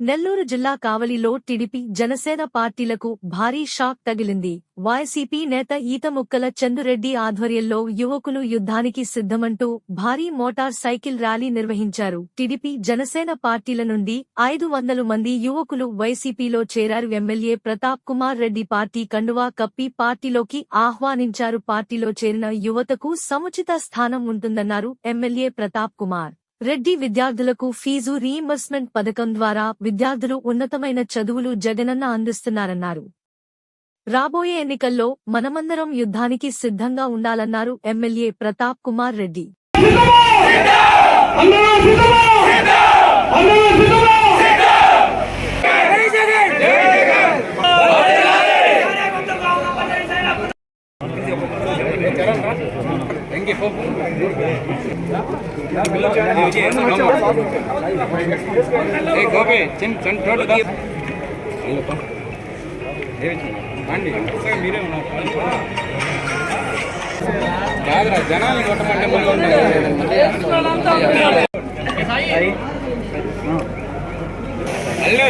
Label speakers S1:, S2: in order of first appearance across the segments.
S1: నెల్లూరు జిల్లా కావలిలో టీడీపీ జనసేన పార్టీలకు భారీ షాక్ తగిలింది. వైసీపీ నేత ఈతముక్కల చందురెడ్డి ఆధ్వర్యంలో యువకులు యుద్ధానికి సిద్ధమంటూ భారీ మోటార్ సైకిల్ ర్యాలీ నిర్వహించారు. టీడీపీ జనసేన పార్టీల నుండి ఐదు వందల మంది యువకులు వైసీపీలో చేరారు. ఎమ్మెల్యే ప్రతాప్ కుమార్ రెడ్డి పార్టీ కండువా కప్పి పార్టీలోకి ఆహ్వానించారు. పార్టీలో చేరిన యువతకు సముచిత స్థానం ఉంటుందన్నారు ఎమ్మెల్యే ప్రతాప్ కుమార్. రెడ్డి విద్యార్థులకు ఫీజు రీఇంబర్స్మెంట్ పథకం ద్వారా విద్యార్థులు ఉన్నతమైన చదువులు జగనన్న అందిస్తున్నారన్నారు. రాబోయే ఎన్నికల్లో మనమందరం యుద్ధానికి సిద్ధంగా ఉండాలన్నారు ఎమ్మెల్యే ప్రతాప్ కుమార్ రెడ్డి.
S2: అందరూ సిద్ధమా అందరూ సిద్ధమా
S3: ఏ గోపి చిన్న చిన్న చోటు దా. రండి మీరే ఉన్నారు కాదురా జనాలు కొట్టమంటే మళ్ళీ ఉంటారు. అల్లు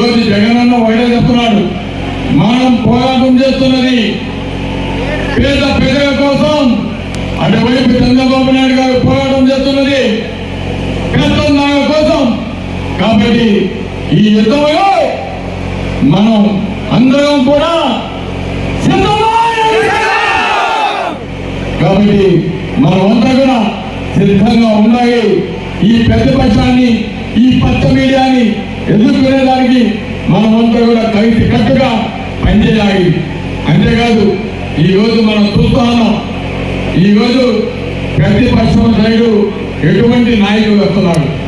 S2: రోజు జగనన్న ఒకటే చెప్తున్నాడు. మనం పోరాటం చేస్తున్నది. పేద ప్రజల కోసం అటువైపు చంద్రబాబు నాయుడు గారు పోరాటం చేస్తున్నది. పెద్దన్నాయ కోసం. కాబట్టి ఈ యుద్ధంలో మనం అందరం కూడా మన మనమంతా కూడా సిద్ధంగా ఉన్నాయి ఈ ప్రతిపక్షాన్ని ఈ పచ్చ మీడియాని ఎదుర్కొనేదానికి మనమంతా కూడా కలిసి కట్టుగా పనిచేయాలి. అంతేకాదు ఈ రోజు మనం చూస్తా ఉన్నాం ఈ రోజు ప్రతిపక్షం సైడు ఎటువంటి నాయకులు వస్తున్నాడు?